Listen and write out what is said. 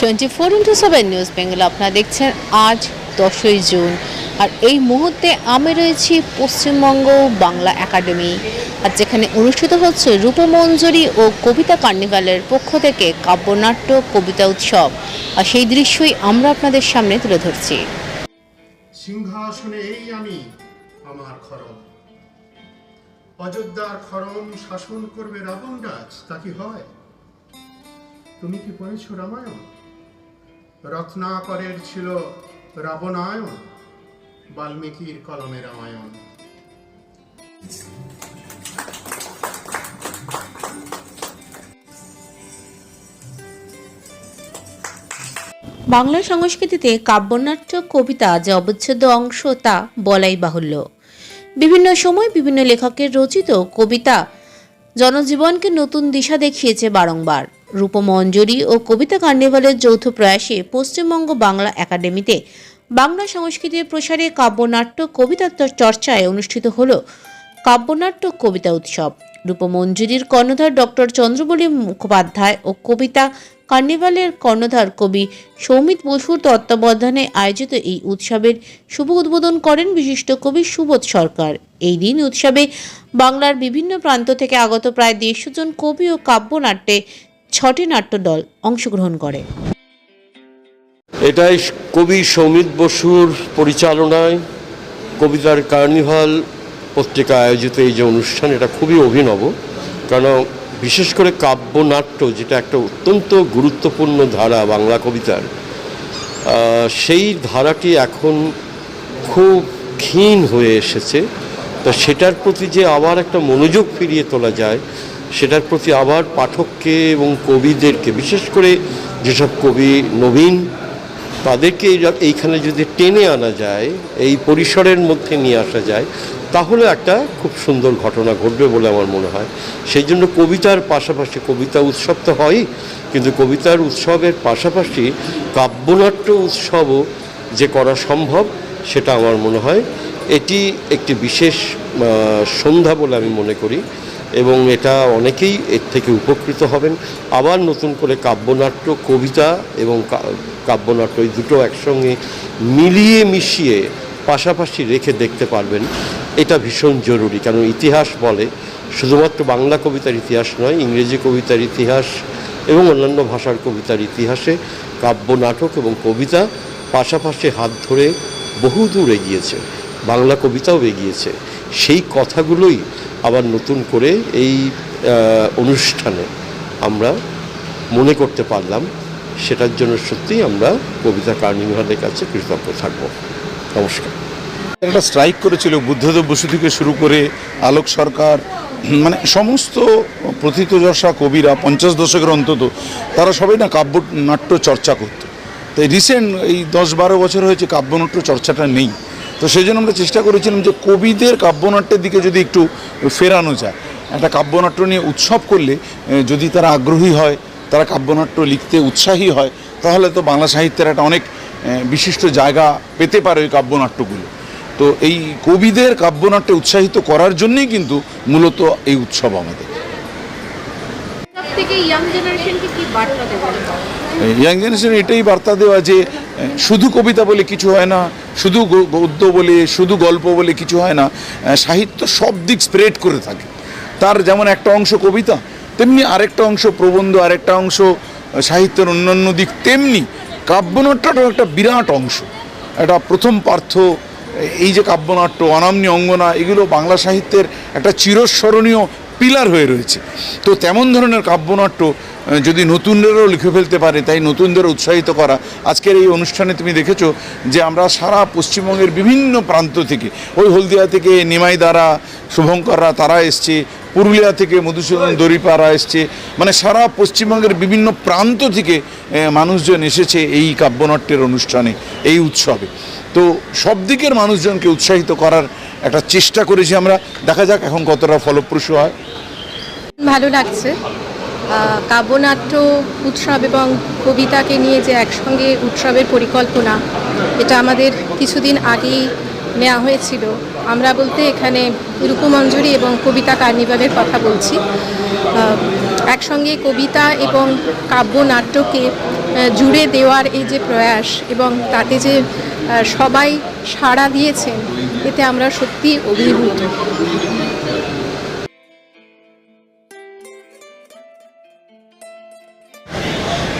Twenty four into seven news Bengal আপনারা দেখছেন আজ দশই জুন। আর এই মুহূর্তে আমি রয়েছি পশ্চিমবঙ্গ বাংলা একাডেমি। আর যেখানে অনুষ্ঠিত হচ্ছে রূপমঞ্জরি ও কবিতা কার্নিভালের পক্ষ থেকে কাব্যনাট্য কবিতা উৎসব। আর সেই দৃশ্যই আমরা আপনাদের সামনে তুলে ধরছি। সিংহাসনে এই আমি আমার খরম। অযোধ্যার খরম শাসন করবে রাবণ রাজ, তা কি হয়? তুমি কি পড়েছ রামায়ণ? রত্নাকরের ছিল রাবণায়ন, বাল্মীকির কলমে রামায়ণ। বাংলা সংস্কৃতিতে কাব্যনাট্য, কবিতা যে অবচ্ছেদ্য অংশ তা বলাই বাহুল্য। বিভিন্ন সময় বিভিন্ন লেখকের রচিত কবিতা জনজীবনকে নতুন দিশা দেখিয়েছে বারংবার। রূপমঞ্জরি ও কবিতা কার্নিভালের যৌথ প্রয়াসে পশ্চিমবঙ্গ বাংলা একাডেমিতে বাংলা সংস্কৃতির প্রসারে কাব্যনাট্য কবিতা চর্চায় অনুষ্ঠিত হল কাব্যনাট্য কবিতা উৎসব। রূপমঞ্জুরির কর্ণধার ডক্টর চন্দ্রবলী মুখোপাধ্যায় ও কবিতা কার্নিভালের কর্ণধার কবি সৌমিত বসুর তত্ত্বাবধানে আয়োজিত এই উৎসবের শুভ উদ্বোধন করেন বিশিষ্ট কবি সুবোধ সরকার। এই দিন উৎসবে বাংলার বিভিন্ন প্রান্ত থেকে আগত প্রায় দেড়শো জন কবি ও কাব্যনাট্যে ছটি নাট্যদল অংশগ্রহণ করে। এটাই কবি সৌমিত বসুর পরিচালনায় কবিতার কার্নিভাল পত্রিকা আয়োজিত এই যে অনুষ্ঠান, এটা খুবই অভিনব। কারণ বিশেষ করে কাব্যনাট্য, যেটা একটা অত্যন্ত গুরুত্বপূর্ণ ধারা বাংলা কবিতার সেই ধারাটি এখন খুব ক্ষীণ হয়ে এসেছে। তো সেটার প্রতি যে আবার একটা মনোযোগ ফিরিয়ে তোলা যায় সেটার প্রতি আবার পাঠককে এবং কবিদেরকে, বিশেষ করে যেসব কবি নবীন, তাদেরকে এইখানে যদি টেনে আনা যায়, এই পরিসরের মধ্যে নিয়ে আসা যায়, তাহলে একটা খুব সুন্দর ঘটনা ঘটবে বলে আমার মনে হয়। সেই জন্য কবিতার পাশাপাশি, কবিতা উৎসব তো হয়ই, কিন্তু কবিতার উৎসবের পাশাপাশি কাব্যনাট্য উৎসবও যে করা সম্ভব, সেটা আমার মনে হয়, এটি একটি বিশেষ সন্ধ্যা বলে আমি মনে করি। এবং এটা অনেকেই এর থেকে উপকৃত হবেন। আবার নতুন করে কাব্যনাট্য, কবিতা এবং কাব্যনাট্য এই দুটো একসঙ্গে মিলিয়ে মিশিয়ে পাশাপাশি রেখে দেখতে পারবেন। এটা ভীষণ জরুরি, কারণ ইতিহাস বলে শুধুমাত্র বাংলা কবিতার ইতিহাস নয়, ইংরেজি কবিতার ইতিহাস এবং অন্যান্য ভাষার কবিতার ইতিহাসে কাব্য নাটক এবং কবিতা পাশাপাশি হাত ধরে বহু দূর এগিয়েছে। বাংলা কবিতাও এগিয়েছে সেই কথাগুলোই আবার নতুন করে এই অনুষ্ঠানে আমরা মনে করতে পারলাম। সেটার জন্য সত্যিই আমরা কবিতা কার্নিভালের কাছে কৃতজ্ঞ থাকব। নমস্কার। একটা স্ট্রাইক করেছিল বুদ্ধদেব বসু থেকে শুরু করে আলোক সরকার মানে সমস্ত প্রথিতযশা কবিরা পঞ্চাশ দশকের অন্তত, তারা সবাই না কাব্যনাট্য চর্চা করত। তাই রিসেন্ট এই দশ বারো বছর হয়েছে কাব্যনাট্য চর্চাটা নেই। তো সেই জন্য আমরা চেষ্টা করেছিলাম যে কবিদের কাব্যনাট্যের দিকে যদি একটু ফেরানো যায়। একটা কাব্যনাট্য নিয়ে উৎসব করলে যদি তারা আগ্রহী হয় তারা কাব্যনাট্য লিখতে উৎসাহী হয় তাহলে তো বাংলা সাহিত্যের একটা অনেক বিশিষ্ট জায়গা পেতে পারে ওই কাব্যনাট্যগুলো। তো এই কবিদের কাব্যনাট্যে উৎসাহিত করার জন্যই কিন্তু মূলত এই উৎসব আমাদের। ইয়াং জেনারেশন এটাই বার্তা দেওয়া যে শুধু কবিতা বলে কিছু হয় না, শুধু গদ্য বলে, শুধু গল্প বলে কিছু হয় না সাহিত্য সব দিক স্প্রেড করে থাকে। তার যেমন একটা অংশ কবিতা, তেমনি আরেকটা অংশ প্রবন্ধ, আরেকটা অংশ সাহিত্যের অন্যান্য দিক, তেমনি কাব্যনাট্যটাও একটা বিরাট অংশ। একটা প্রথম পার্থ, এই যে কাব্যনাট্য, অনামনি অঙ্গনা, এগুলো বাংলা সাহিত্যের একটা চিরস্মরণীয় পিলার হয়ে রয়েছে। তো তেমন ধরনের কাব্যনাট্য যদি নতুনদেরও লিখে ফেলতে পারে, তাই নতুনদের উৎসাহিত করা। আজকের এই অনুষ্ঠানে তুমি দেখেছ যে আমরা সারা পশ্চিমবঙ্গের বিভিন্ন প্রান্ত থেকে, ওই হলদিয়া থেকে নিমাই দ্বারা শুভঙ্কররা, তারা এসছে। পুরুলিয়া থেকে মধুসূদন দরিপাড়া এসছে। মানে সারা পশ্চিমবঙ্গের বিভিন্ন প্রান্ত থেকে মানুষজন এসেছে এই কাব্যনাট্যের অনুষ্ঠানে, এই উৎসবে। তো সব দিকের মানুষজনকে উৎসাহিত করার একটা চেষ্টা করেছি আমরা। দেখা যাক এখন কতটা ফলপ্রসূ হয়। ভালো লাগছে। কাব্যনাট্য উৎসব এবং কবিতাকে নিয়ে যে একসঙ্গে উৎসবের পরিকল্পনা, এটা আমাদের কিছুদিন আগেই নেওয়া হয়েছিল। আমরা বলতে এখানে রূপমঞ্জুরি এবং কবিতা কার্নিভালের কথা বলছি। একসঙ্গে কবিতা এবং কাব্যনাট্যকে জুড়ে দেওয়ার এই যে প্রয়াস এবং তাতে যে সবাই সাড়া দিয়েছেন, এতে আমরা সত্যি অভিভূত।